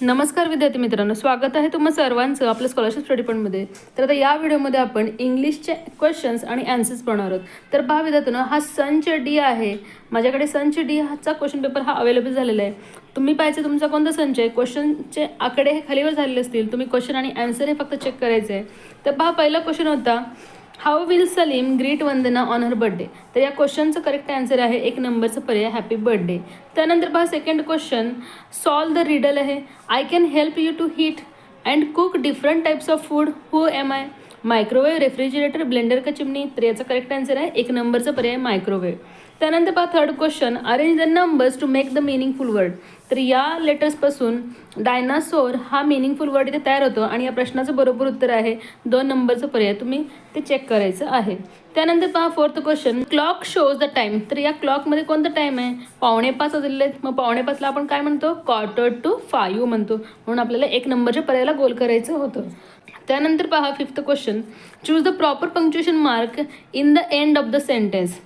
नमस्कार विद्यार्थी मित्रांनो स्वागत आहे तुम्हा सर्वांचं आपल्या स्कॉलरशिप स्टडी पॉईंटमध्ये तर आता या व्हिडिओमध्ये आपण इंग्लिशचे क्वेश्चन्स आणि ॲन्सर्स बनवणार आहोत. तर पहा विद्यार्थ्यांनो हा संच डी आहे. माझ्याकडे संच डी हाचा क्वेश्चन पेपर हा अवेलेबल झालेला आहे. तुम्ही पाहिजे तुमचा कोणता संच आहे? क्वेश्चनचे आकडे हे खालीवर झालेले असतील. तुम्ही क्वेश्चन आणि ॲन्सर हे फक्त चेक करायचे आहे तर पहा पहिला क्वेश्चन होता how will Salim greet Vandana on her birthday तर या क्वेश्चनचं करेक्ट आन्सर आहे एक नंबरचं पर्याय हॅपी बर्थडे त्यानंतर पहा second question solve the riddle आहे. I can help you to heat and cook different types of food who am I microwave refrigerator blender का चिमणी? तर याचा करेक्ट आन्सर आहे एक नंबरचा पर्याय मायक्रोवेव्ह त्यानंतर पहा third question arrange the numbers to make the meaningful word तर या लेटर्सपासून डायनासोर हा मिनिंगफुल वर्ड इथे तयार होतो आणि या प्रश्नाचं बरोबर उत्तर आहे दोन नंबरचं पर्याय. तुम्ही ते चेक करायचं आहे. त्यानंतर पहा fourth question clock shows the time तर या क्लॉकमध्ये कोणतं टाईम आहे? पावणे पाच आहेत. मग पावणे पाचला आपण काय म्हणतो? क्वार्टर टू फायू म्हणतो. म्हणून आपल्याला एक नंबरच्या पर्यायाला गोल करायचं होतं. त्यानंतर पहा fifth question choose the proper punctuation mark in the end of the sentence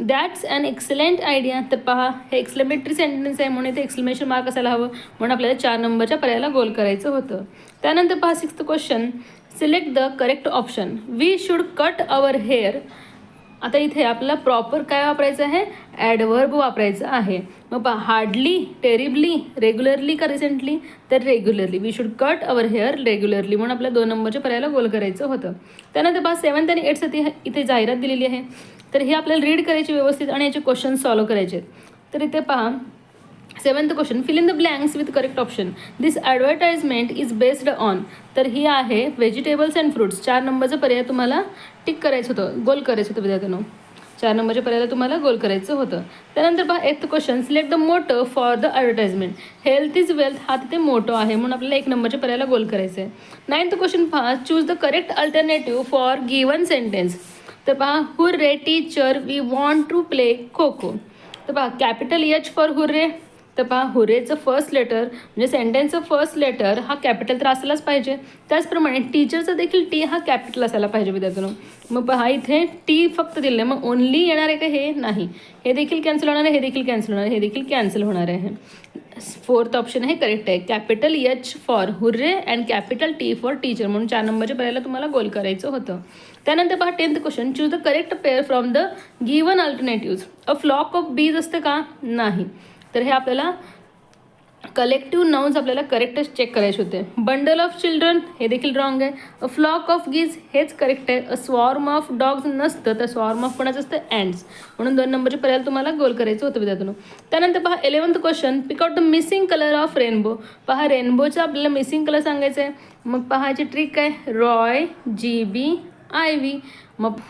that's an excellent idea तर पहा हे एक्सलेमेटरी सेंटेन्स आहे म्हणून इथे एक्सक्लेमेशन मार्क असायला हवं म्हणून आपल्याला चार नंबरच्या पर्यायाला गोल करायचं होतं. त्यानंतर पहा sixth question select the correct option we should cut our hair आता इथे आपल्याला प्रॉपर काय वापरायचं आहे? ॲडवर्ब वापरायचं आहे. मग पहा हार्डली टेरिबली रेग्युलरली का रिसेंटली तर regularly we should cut our hair regularly म्हणून आपल्या दोन नंबरच्या पर्यायाला गोल करायचं होतं. त्यानंतर पहा सेवन्थ आणि एटसाठी इथे जाहिरात दिलेली आहे. तर हे आपल्याला रीड करायची व्यवस्थित आणि याचे क्वेश्चन सॉल्व करायचे आहेत. तर इथे पहा seventh question fill in the blanks with correct option this advertisement is based on तर ही आहे व्हेजिटेबल्स अँड फ्रुट्स चार नंबरचा पर्याय तुम्हाला टिक करायचं होतं गोल करायचं होतं विद्यार्थ्यांनो. चार नंबरच्या पर्यायाला तुम्हाला गोल करायचं होतं. त्यानंतर पहा eighth question select the motto for the advertisement health is wealth हा तिथे मोटो आहे म्हणून आपल्याला एक नंबरच्या पर्यायाला गोल करायचं आहे नाईन्थ क्वेश्चन पहा choose the correct alternative for given sentence तर पहा hurray teacher we want to play kho kho तर पहा कॅपिटल एच फॉर हुर्रे तर पहा हुरेचं फर्स्ट लेटर म्हणजे सेंटेन्सचं फर्स्ट लेटर हा कॅपिटल तर असायलाच पाहिजे. त्याचप्रमाणे टीचरचं देखील टी हा कॅपिटल असायला पाहिजे विद्यार्थ्यांनो. मग पहा इथे टी फक्त दिले मग ओनली येणार आहे का हे? नाही. हे देखील कॅन्सल होणार आहे हे देखील कॅन्सल होणार आहे हे देखील कॅन्सल होणार आहे. फोर्थ ऑप्शन हे करेक्ट आहे. Capital H for hurray and capital T for teacher म्हणून चार नंबरच्या पर्यायाला तुम्हाला गोल करायचं होतं. त्यानंतर पहा tenth question choose the correct pair from the given alternative a flock of bees असतं का? नाही. तर हे आपल्याला कलेक्टिव्ह नाउन्स आपल्याला करेक्टच चेक करायचे होते. बंडल ऑफ चिल्ड्रन हे देखील रॉंग आहे. अ फ्लॉक ऑफ गीज हेच करेक्ट आहे. अ स्वॉर्म ऑफ डॉग्स नसतं तर स्वॉर्म ऑफ कोणाचं असतं? अँड्स म्हणून दोन नंबरचे पर्याय तुम्हाला गोल करायचं होतं विद्यार्थ्यांनो. त्यानंतर पहा eleventh question pick out the missing colour of rainbow पहा रेनबोचा आपल्याला मिसिंग कलर सांगायचं आहे मग पहायची ट्रिक आहे ROY G B I V मग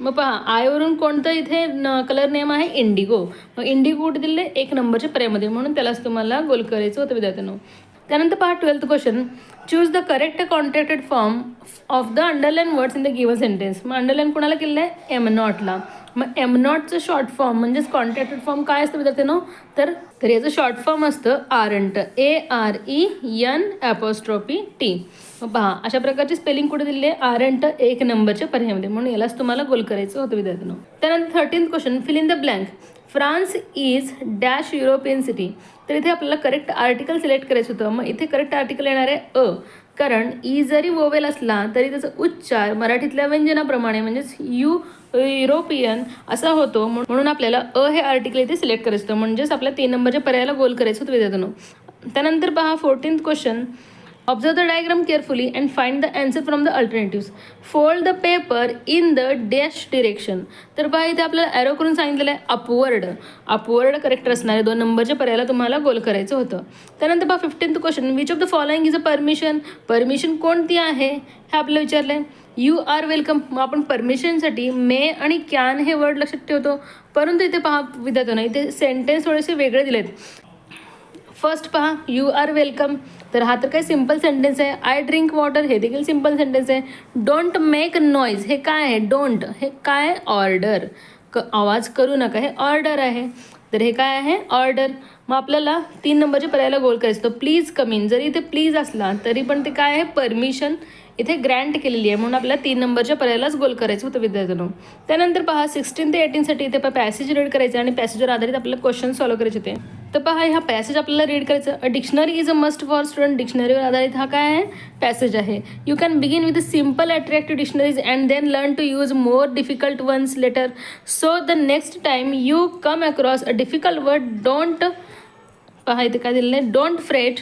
मग पहा आयवरून कोणतं इथे न कलर नेम आहे? इंडिगो मग इंडिगो कुठे दिले एक नंबरच्या पर्यामध्ये म्हणून त्यालाच तुम्हाला गोल करायचं होतं विद्यार्थ्यांनो. त्यानंतर पहा twelfth question choose the correct contracted form of the underline words in the given sentence मग अंडरलाईन कोणाला केलं आहे? एम नॉटला मग एम नॉटचं शॉर्ट फॉर्म म्हणजेच कॉन्ट्रॅक्टेड फॉर्म काय असतं विद्यार्थ्यांनो? तर तर याचं शॉर्ट फॉर्म असतं aren't A R E N apostrophe T पहा अशा प्रकारची स्पेलिंग कुठे दिले आहे? आरंट एक नंबरच्या पर्यायामध्ये. म्हणून यालाच तुम्हाला गोल करायचं होतं विद्यार्थ्यांना त्यानंतर thirteen question fill in the blank France is dash European city तर इथे आपल्याला करेक्ट आर्टिकल सिलेक्ट करायचं होतं. मग इथे करेक्ट आर्टिकल येणार आहे अ. कारण ई जरी वोवेल असला तरी त्याचा उच्चार मराठीतल्या व्यंजनाप्रमाणे म्हणजेच यू युरोपियन असा होतो. म्हणून आपल्याला अ हे आर्टिकल इथे सिलेक्ट करायचं होतं. म्हणजेच आपल्या तीन नंबरच्या पर्यायाला गोल करायचं होतं विद्यार्थ्यांनो त्यानंतर पहा fourteenth question Observe the diagram carefully and find the answer from the alternatives. Fold the paper in the dash direction तर पहा इथे आपल्याला ॲरो करून सांगितलेलं आहे अपवर्ड अपवर्ड करेक्ट असणारे दोन नंबरच्या पर्यायाला तुम्हाला गोल करायचं होतं. त्यानंतर पहा fifteenth question which of the following is a permission permission कोणती आहे? हे आपल्याला विचारलं आहे यू आर वेलकम मग आपण परमिशनसाठी मे आणि कॅन हे वर्ड लक्षात ठेवतो. परंतु इथे पहा विद्यार्थ्यांना इथे सेंटेन्स थोडेसे वेगळे दिलेत. फर्स्ट पहा यू आर वेलकम तर हा तर काय सिंपल सेंटेन्स आहे. आय ड्रिंक वॉटर हे देखील सिंपल सेंटेन्स आहे. डोंट मेक नॉईज हे काय आहे? डोंट हे काय ऑर्डर क आवाज करू नका. हे ऑर्डर आहे. तर हे काय आहे? ऑर्डर मग आपल्याला तीन नंबरच्या पर्यायाला गोल करायचं. तर प्लीज कमिन जरी इथे प्लीज असला तरी पण ते काय आहे? परमिशन इथे ग्रँट केलेली आहे. म्हणून आपल्याला तीन नंबरच्या पर्यायालाच गोल करायचं होतं विद्यार्थ्यांनो. त्यानंतर पहा सिक्स्टीन ते एटीनसाठी इथे पॅसेज रीड करायचे आणि पॅसेजवर आधारित आपल्याला क्वेश्चन सॉल्व करायचे होते. तर पहा हा पॅसेज आपल्याला रीड करायचं. A dictionary is a must for student डिक्शनरीवर आधारित हा काय आहे? पॅसेज आहे. You can begin with simple attractive dictionaries and then learn to use more difficult ones later so the next time you come across a difficult word don't पहा इथे काय दिलेलं आहे? Don't fret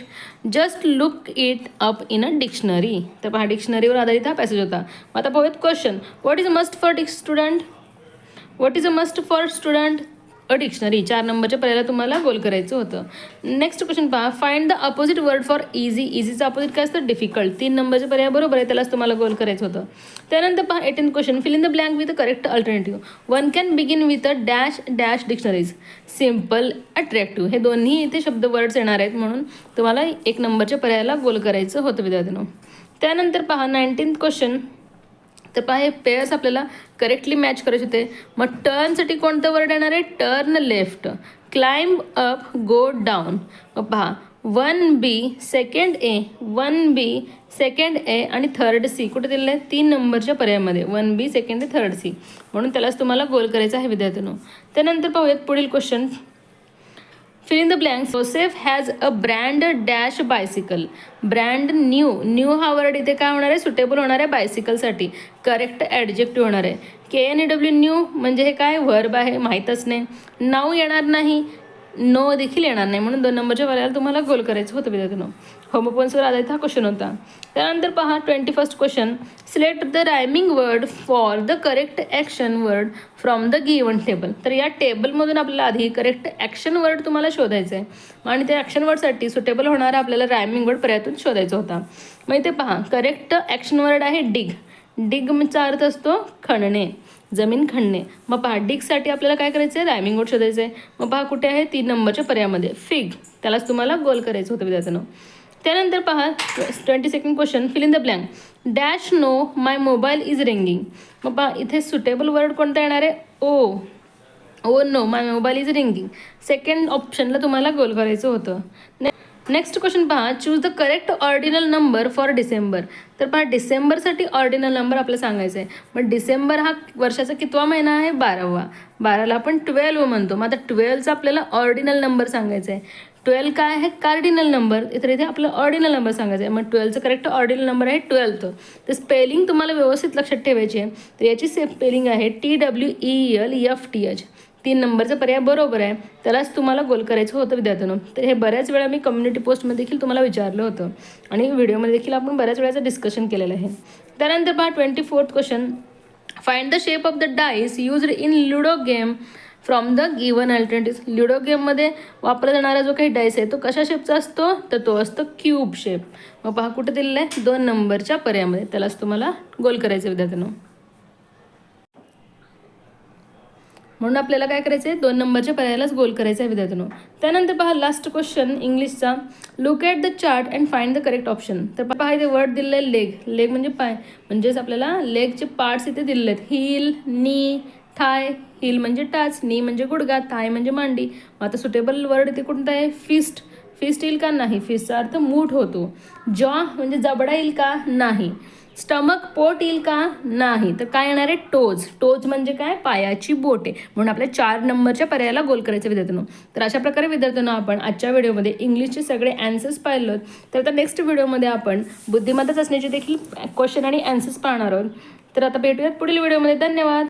just look it up in a dictionary तर पहा डिक्शनरीवर आधारित हा passage होता. मग आता पाहूयात question what is must for dick student what is a must for student a dictionary चार नंबरच्या पर्यायाला तुम्हाला गोल करायचं होतं. नेक्स्ट क्वेश्चन पहा. Find the opposite word for easy इझीचं opposite काय असतं? डिफिकल्ट तीन नंबरच्या पर्याय बरोबर आहे त्यालाच तुम्हाला गोल करायचं होतं. त्यानंतर पहा eighteen question fill in the blank with a correct alternative one can begin with a dash dash dictionaries simple attractive हे दोन्ही इथे शब्द वर्ड्स येणार आहेत म्हणून तुम्हाला एक नंबरच्या पर्यायाला गोल करायचं होतं विद्यार्थ्यांनो. त्यानंतर पहा नाईन्टीन क्वेश्चन तर पहा हे पेयर्स आपल्याला करेक्टली मॅच करायचे होते. मग टर्नसाठी कोणतं वर्ड येणार आहे? Turn left climb up go down मग पहा one B second A one B second A आणि थर्ड सी कुठे दिलेलं आहे तीन नंबरच्या पर्यायामध्ये. One B second A third C म्हणून त्यालाच तुम्हाला गोल करायचा आहे विद्यार्थ्यांनो. त्यानंतर पाहूयात पुढील question fill in the blank Joseph has a brand dash bicycle brand new new हा वर्ड इथे काय होणार आहे? सुटेबल होणार आहे बायसिकलसाठी करेक्ट ॲडजेक्टिव्ह होणार आहे. K N E W new म्हणजे हे काय? वर्ब आहे. माहीतच नाही. नाव येणार नाही. नो देखील येणार नाही. म्हणून दोन नंबरच्या पर्यायाला तुम्हाला गोल करायचं होतं विद्यार्थ्यांनो होमोपोन्सवर आधारित हा क्वेश्चन होता. त्यानंतर पहा twenty first question select the rhyming word for the correct action word from the given table तर या टेबलमधून आपल्याला आधी करेक्ट ॲक्शन वर्ड तुम्हाला शोधायचं आहे आणि त्या ॲक्शन वर्डसाठी सुटेबल होणारा आपल्याला रायमिंग वर्ड पर्यायातून शोधायचा होता. मग इथे पहा करेक्ट ॲक्शन वर्ड आहे डिग डिगचा अर्थ असतो खणणे. जमीन खणणे. मग पहा डिगसाठी आपल्याला काय करायचं आहे रायमिंग वर्ड शोधायचं आहे मग पहा कुठे आहे? तीन नंबरच्या पर्यायामध्ये. फिग. त्यालाच तुम्हाला गोल करायचं होतं विद्यार्थ्यांनो. त्यानंतर पहा twenty second question. Fill in the blank dash no my mobile is ringing मग पहा इथे सुटेबल वर्ड कोणता येणार आहे? Oh O no my mobile is ringing second ऑप्शनला तुम्हाला गोल करायचं होतं. नेक्स्ट क्वेश्चन पहा. Choose the correct ordinal number for December तर पहा डिसेंबरसाठी ऑर्डिनल नंबर आपल्याला सांगायचं आहे मग डिसेंबर हा वर्षाचा कितवा महिना आहे? बारावा. बाराला आपण ट्वेल्व म्हणतो. मग आता ट्वेल्वचा आपल्याला ऑर्डिनल नंबर सांगायचा आहे ट्वेल्व काय आहे? कार्डिनल नंबर इतर इथे आपलं ऑर्डिनल नंबर सांगायचं आहे मग ट्वेल्थचं करेक्ट ऑर्डिनल नंबर आहे ट्वेल्थ तर स्पेलिंग तुम्हाला व्यवस्थित लक्षात ठेवायची आहे. तर याची स्पेलिंग आहे T W E L F T H तीन नंबरचा पर्याय बरोबर आहे. त्यालाच तुम्हाला गोल करायचं होतं विद्यार्थ्यांनो. तर हे बऱ्याच वेळा मी कम्युनिटी पोस्टमध्ये देखील तुम्हाला विचारलं होतं. आणि व्हिडिओमध्ये देखील आपण बऱ्याच वेळाचं डिस्कशन केलेलं आहे. त्यानंतर पहा twenty fourth question find the shape of the dice used in ludo game from the given alternative ludo गेममध्ये वापरला जाणारा जो काही डाईस आहे तो कशा शेपचा असतो? तर तो असतो क्यूब शेप मग पहा कुठे दिलेला आहे? दोन नंबरच्या पर्यायामध्ये. त्यालाच तुम्हाला गोल करायचं विद्यार्थ्यांनो. म्हणून आपल्याला काय करायचं आहे दोन नंबरच्या पर्यायालाच गोल करायचं आहे विद्यार्थ्यांनो. त्यानंतर पहा लास्ट क्वेश्चन इंग्लिशचा. Look at the chart and find the correct option तर पहा इथे वर्ड दिलेलं आहे लेग लेग म्हणजे पाय. म्हणजेच आपल्याला लेगचे पार्ट्स इथे दिलेले आहेत हिल नी थाय हिल म्हणजे टाच. नी म्हणजे गुडगा थाय म्हणजे मांडी. मग आता सुटेबल वर्ड इथे कोणता आहे? फिस्ट फिस्ट येईल का? नाही. फिस्टचा अर्थ मूठ होतो. जॉ म्हणजे जबडा येईल का? नाही. स्टमक पोट येईल का? नाही. तर काय येणार आहे? टोज. टोज म्हणजे काय? पायाची बोटे. म्हणून आपल्या चार नंबरच्या पर्यायाला गोल करायचं विद्यार्थ्यांनो. तर अशा प्रकारे विद्यार्थ्यांना आपण आजच्या व्हिडिओमध्ये इंग्लिशचे सगळे अँसर्स पाहिलो तर आता नेक्स्ट व्हिडिओमध्ये आपण बुद्धिमत्ता असण्याचे देखील क्वेश्चन आणि अँसर्स पाहणार आहोत. तर आता भेटूयात पुढील व्हिडिओमध्ये. धन्यवाद!